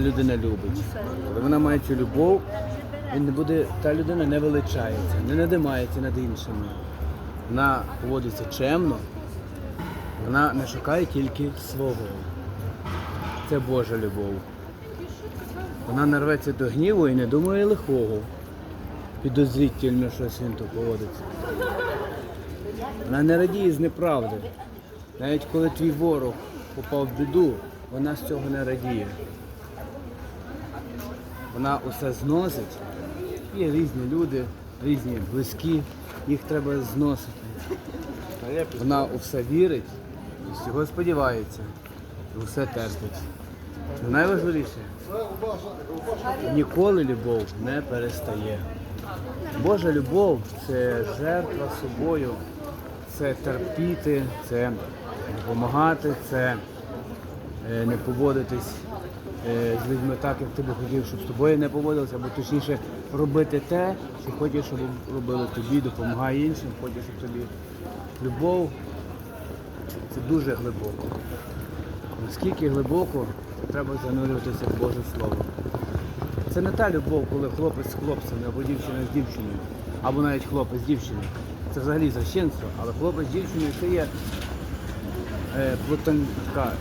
людина любить. Коли вона має цю любов, він не буде, та людина не величається, не надимається над іншими. Вона поводиться чемно, вона не шукає тільки свого. Це Божа любов. Вона не рветься до гніву і не думає лихого. Підозрительно щось він тут поводиться. Вона не радіє з неправди. Навіть коли твій ворог попав в біду, вона з цього не радіє. Вона усе зносить. Є різні люди, різні близькі, їх треба зносити. Вона у все вірить, і всього сподівається, і усе терпить. Найважливіше, ніколи любов не перестає. Божа любов це жертва собою, це терпіти, це допомагати, це не поводитись е, з людьми так, як ти би хотів, щоб з тобою не поводилися, або точніше робити те, що хочеш, щоб робили тобі, допомагає іншим, хочеш, щоб тобі любов це дуже глибоко. Наскільки глибоко треба занурюватися в Боже Слово. Це не та любов, коли хлопець з хлопцем, або дівчина з дівчиною, або навіть хлопець з дівчиною. Це взагалі священство, але хлопець з дівчиною це є е, платон, така